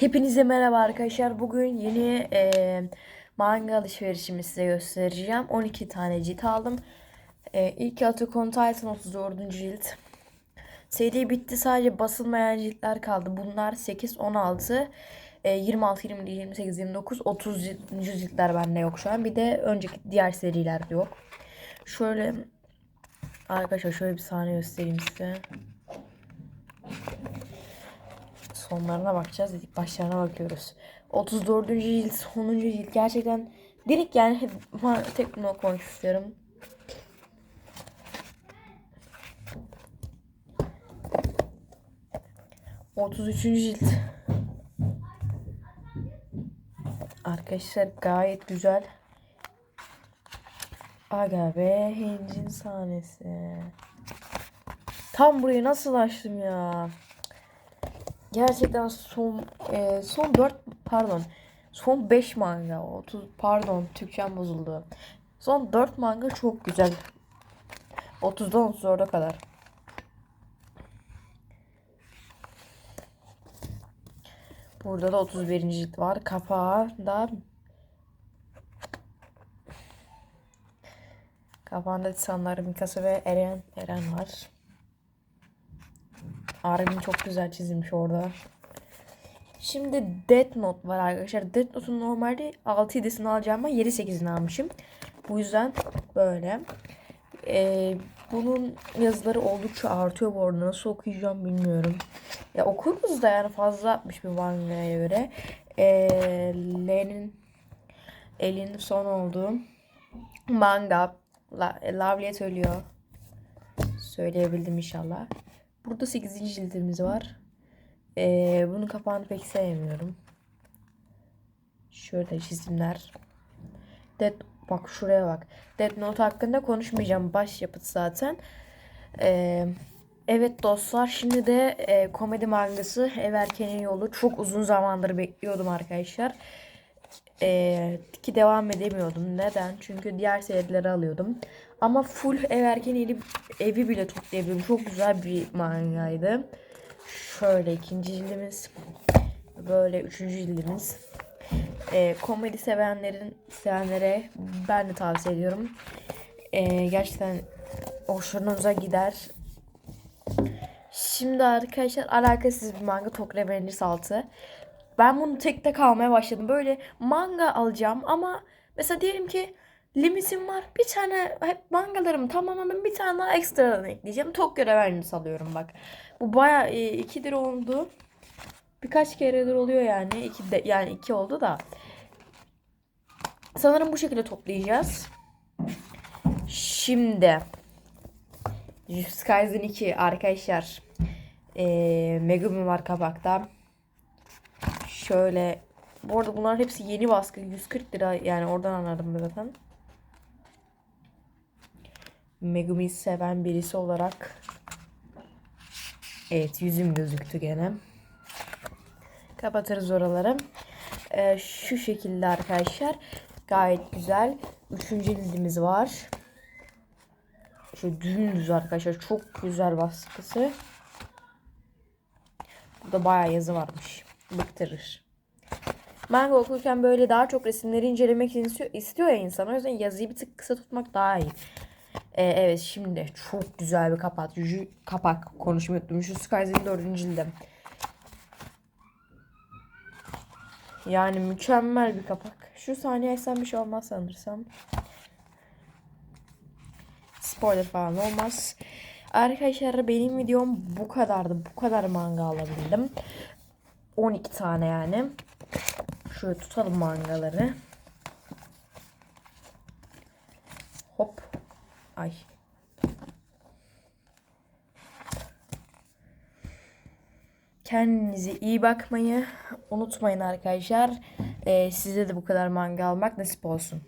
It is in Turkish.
Hepinize merhaba arkadaşlar. Bugün yeni e, manga alışverişimi size göstereceğim. 12 tane cilt aldım. E, ilk Attack on Titan 34. cilt. Seri bitti. Sadece basılmayan ciltler kaldı. Bunlar 8, 16, e, 26, 27, 28, 29, 30 ciltler bende yok şu an. Bir de önceki diğer serilerde yok. Şöyle arkadaşlar şöyle bir sahne göstereyim size. Sonlarına bakacağız. İlk başlarına bakıyoruz. 34. cilt, sonuncu cilt gerçekten direkt yani hep tek bunu okumak istiyorum. Otuz üçüncü cilt. Arkadaşlar gayet güzel. Aga be Hengin sahnesi. Tam burayı nasıl açtım ya? Gerçekten son e, son 4 pardon son 5 manga 30 pardon Türkçem bozuldu. Son 4 manga çok güzel. 30'dan 34'e kadar. Burada da 31. cilt var. Kapağı da Kapağında Tisanlar, Mikasa ve Eren Eren var. Armin çok güzel çizilmiş orada. Şimdi Death Note var arkadaşlar. Death Note'un normalde 6-7'sini alacağım ama 7-8'ini almışım. Bu yüzden böyle. Ee, bunun yazıları oldukça artıyor bu arada. Nasıl okuyacağım bilmiyorum. Ya okuruz da yani fazla atmış bir mangaya göre. Ee, Len'in elin son olduğu manga La, Lavliet ölüyor. Söyleyebildim inşallah. Burada 8. cildimiz var. Ee, bunun kapağını pek sevmiyorum. Şöyle çizimler. Dead, bak şuraya bak. Dead Note hakkında konuşmayacağım. Baş yapıt zaten. Ee, evet dostlar şimdi de e, komedi mangası Ev Yolu. Çok uzun zamandır bekliyordum arkadaşlar. Ee, ki devam edemiyordum. Neden? Çünkü diğer serileri alıyordum. Ama full ev erken evi, evi bile toplayabildim. Çok güzel bir mangaydı. Şöyle ikinci cildimiz. Böyle üçüncü cildimiz. Ee, komedi sevenlerin sevenlere ben de tavsiye ediyorum. Ee, gerçekten hoşunuza gider. Şimdi arkadaşlar alakasız bir manga Tokyo Revengers 6. Ben bunu tek tek almaya başladım. Böyle manga alacağım ama mesela diyelim ki limitim var. Bir tane hep mangalarımı tamamladım. Bir tane daha ekstradan ekleyeceğim. Tokyo Revengers alıyorum bak. Bu baya e, ikidir oldu. Birkaç keredir oluyor yani. İki de, yani iki oldu da. Sanırım bu şekilde toplayacağız. Şimdi Kaisen 2 arkadaşlar. Ee, Megumi var kapakta. Şöyle bu arada bunlar hepsi yeni baskı 140 lira yani oradan anladım zaten. Megumi'yi seven birisi olarak Evet yüzüm gözüktü gene. Kapatırız oraları. Ee, şu şekilde arkadaşlar. Gayet güzel. Üçüncü cildimiz var. Şu dümdüz arkadaşlar. Çok güzel baskısı. Burada bayağı yazı varmış. Bıktırır. Manga okurken böyle daha çok resimleri incelemek istiyor, ya insan. O yüzden yazıyı bir tık kısa tutmak daha iyi. Ee, evet şimdi çok güzel bir kapak. Juju, kapak konuşmayı unuttum. Şu Skyz'in dördüncü cildi. Yani mükemmel bir kapak. Şu saniye esen bir şey olmaz sanırsam. Spoiler falan olmaz. Arkadaşlar benim videom bu kadardı. Bu kadar manga alabildim. 12 tane yani. Şöyle tutalım mangaları. Ay. Kendinize iyi bakmayı unutmayın arkadaşlar. Ee, size de bu kadar manga almak nasip olsun.